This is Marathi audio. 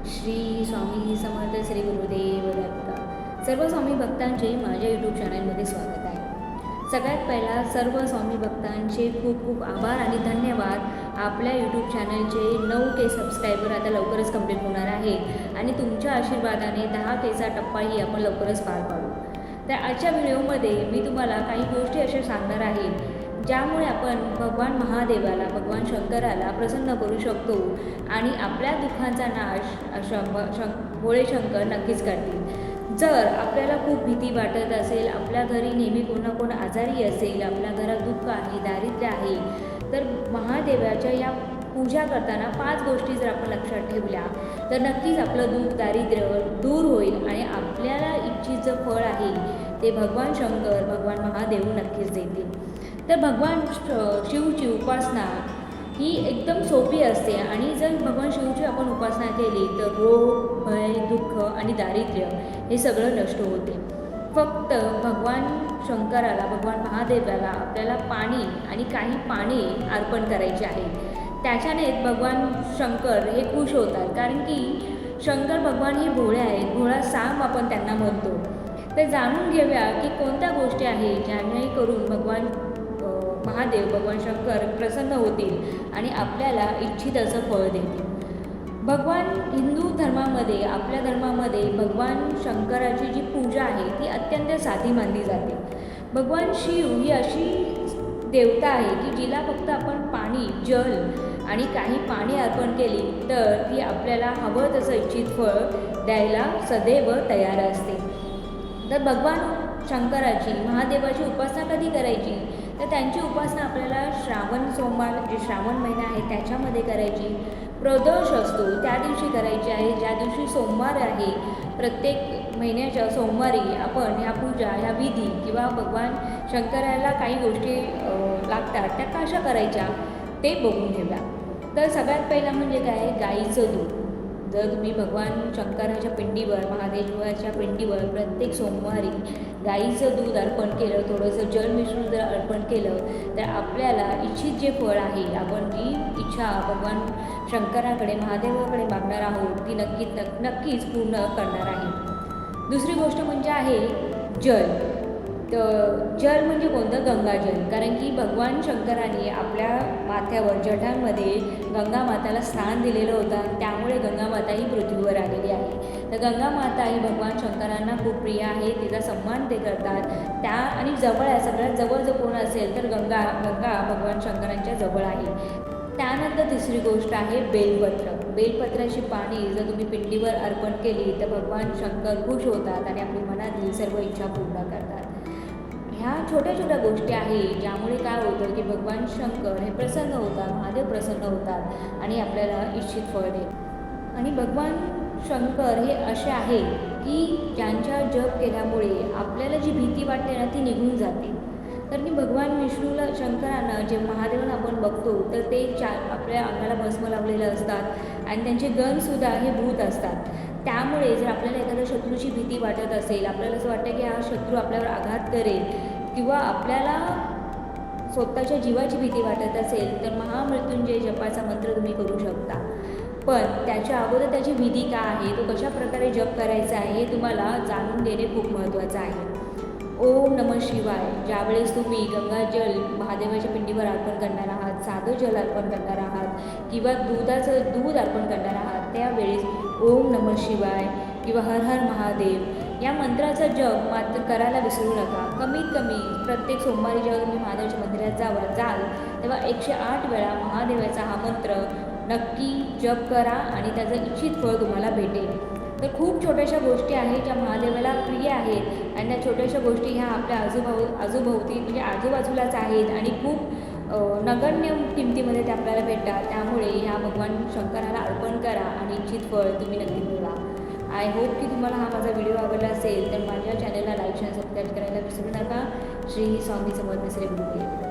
श्री स्वामी समर्थ श्री गुरुदेव दत्त सर्व स्वामी भक्तांचे माझ्या यूट्यूब चॅनलमध्ये स्वागत आहे. सगळ्यात पहिला सर्व स्वामी भक्तांचे खूप खूप आभार आणि धन्यवाद. आपल्या यूट्यूब चॅनलचे नऊ के सबस्क्रायबर आता लवकरच कंप्लीट होणार आहे आणि तुमच्या आशीर्वादाने दहा केचा टप्पाही आपण लवकरच पार पाडू. तर आजच्या व्हिडिओमध्ये मी तुम्हाला काही गोष्टी अशा सांगणार आहे. ज्यामुळे आपण भगवान महादेवाला भगवान शंकराला प्रसन्न करू शकतो आणि आपल्या दुःखांचा नाश शंभ शं भोळे शंकर नक्कीच करतील. जर आपल्याला खूप भीती वाटत असेल आपल्या घरी नेहमी कोण ना कोण आजारी असेल आपल्या घरात दुःख आहे दारिद्र्य आहे तर महादेवाच्या या पूजा करताना पाच गोष्टी जर आपण लक्षात ठेवल्या तर नक्कीच आपलं दुःख दारिद्र्य दूर होईल आणि आपल्याला इच्छित जे फळ आहे ते भगवान शंकर भगवान महादेव नक्कीच देतील. तर भगवान श- शिवची उपासना ही एकदम सोपी असते आणि जर भगवान शिवची आपण उपासना केली तर रोग भय दुःख आणि दारिद्र्य हे सगळं नष्ट होते. फक्त भगवान शंकराला भगवान महादेवाला आपल्याला पाणी आणि काही पाणी अर्पण करायचे आहे. त्याच्याने भगवान शंकर हे खुश होतात कारण की शंकर भगवान हे भोळे आहेत. भोळा साम आपण त्यांना म्हणतो. तर जाणून घेऊया की कोणत्या गोष्टी आहेत ज्याने करून भगवान महादेव भगवान शंकर प्रसन्न होतील आणि आपल्याला इच्छित असं फळ देतील. भगवान हिंदू धर्मामध्ये आपल्या धर्मामध्ये भगवान शंकराची जी पूजा आहे ती अत्यंत साधी मानली जाते. भगवान शिव ही अशी देवता आहे की जिला फक्त आपण पाणी जल आणि काही पाणी अर्पण केली तर ती आपल्याला हवं तसं इच्छित फळ द्यायला सदैव तयार असते. तर भगवान शंकराची महादेवाची उपासना कधी करायची? तर त्यांची उपासना आपल्याला श्रावण सोमवार जे श्रावण महिना आहे त्याच्यामध्ये करायची. प्रदोष असतो त्या दिवशी करायची आहे. ज्या दिवशी सोमवार आहे प्रत्येक महिन्याच्या सोमवारी आपण ह्या पूजा ह्या विधी किंवा भगवान शंकराला काही गोष्टी लागतात त्या कशा करायच्या ते बघून घेऊया. तर सगळ्यात पहिला म्हणजे काय? गाईचं दूध. जर तुम्ही भगवान शंकराच्या पिंडीवर महादेवाच्या पिंडीवर प्रत्येक सोमवारी गाईचं दूध अर्पण केलं थोडंसं जल मिश्रण जर अर्पण केलं तर आपल्याला इच्छित जे फळ आहे आपण जी इच्छा भगवान शंकराकडे महादेवाकडे मागणार आहोत ती नक्कीच नक् नक्कीच पूर्ण करणार आहे. दुसरी गोष्ट म्हणजे आहे जल. तर जल म्हणजे कोणतं? गंगाजल कारण की भगवान शंकराने आपल्या माथ्यावर जठांमध्ये गंगा माताला स्थान दिलेलं होतं त्यामुळे गंगा माता ही पृथ्वीवर आलेली आहे. तर गंगा माता ही भगवान शंकरांना खूप प्रिय आहे. तिचा सन्मान ते करतात. त्या आणि जवळ आहे सगळ्यात जवळ जर कोण असेल तर गंगा गंगा भगवान शंकरांच्या जवळ आहे. त्यानंतर तिसरी गोष्ट आहे बेलपत्र. बेलपत्राची पाणी जर तुम्ही पिंडीवर अर्पण केली तर भगवान शंकर खुश होतात आणि आपली मनातील सर्व इच्छा पूर्ण करतात. ह्या छोट्या छोट्या गोष्टी आहेत ज्यामुळे काय होतं की भगवान शंकर हे प्रसन्न होतात महादेव प्रसन्न होतात आणि आपल्याला इच्छित फळ देत आणि भगवान शंकर हे असे आहे की ज्यांच्या जप केल्यामुळे आपल्याला जी भीती वाटते ना ती निघून जाते. तर मी भगवान विष्णूला शंकरांना जे महादेवांना आपण बघतो तर ते चार आपल्या अंगाला भस्म लावलेलं असतात आणि त्यांचे गणसुद्धा हे भूत असतात. त्यामुळे जर आपल्याला एखाद्या शत्रूची भीती वाटत असेल आपल्याला असं वाटतं की हा शत्रू आपल्यावर आघात करेल किंवा आपल्याला स्वतःच्या जीवाची भीती वाटत असेल तर महामृत्युंजय जपाचा मंत्र तुम्ही करू शकता. पण त्याच्या अगोदर त्याची विधी काय आहे? तो कशा प्रकारे जप करायचा आहे? हे तुम्हाला जाणून घेणे खूप महत्त्वाचं आहे. ओम नम शिवाय ज्यावेळेस तुम्ही गंगाजल महादेवाच्या पिंडीवर अर्पण करणार आहात साधं जल अर्पण करणार आहात किंवा दुधाचं दूध अर्पण करणार आहात त्यावेळेस ओम नम शिवाय किंवा हर हर महादेव या मंत्राचा जप मात्र करायला विसरू नका. कमीत कमी प्रत्येक सोमवारी जेव्हा तुम्ही महादेवाच्या मंदिरात जावा जाल तेव्हा एकशे आठ वेळा महादेवाचा हा मंत्र नक्की जप करा आणि त्याचं इच्छित फळ तुम्हाला भेटेल. तर खूप छोट्याशा गोष्टी आहेत ज्या महादेवाला प्रिय आहेत आणि त्या छोट्याशा गोष्टी ह्या आपल्या आजूभाऊ आजूभोवती म्हणजे आजूबाजूलाच आहेत आणि खूप नगण्य किमतीमध्ये ते आपल्याला भेटतात. त्यामुळे ह्या भगवान शंकराला अर्पण करा आणि इच्छित फळ तुम्ही नक्की मिळवा. आय होप की तुम्हाला हा माझा व्हिडिओ आवडला असेल तर माझ्या चॅनलला लाईक शेअर सबस्क्राईब करायला विसरू नका. श्री स्वामी समर्थ श्री गुरुदेव.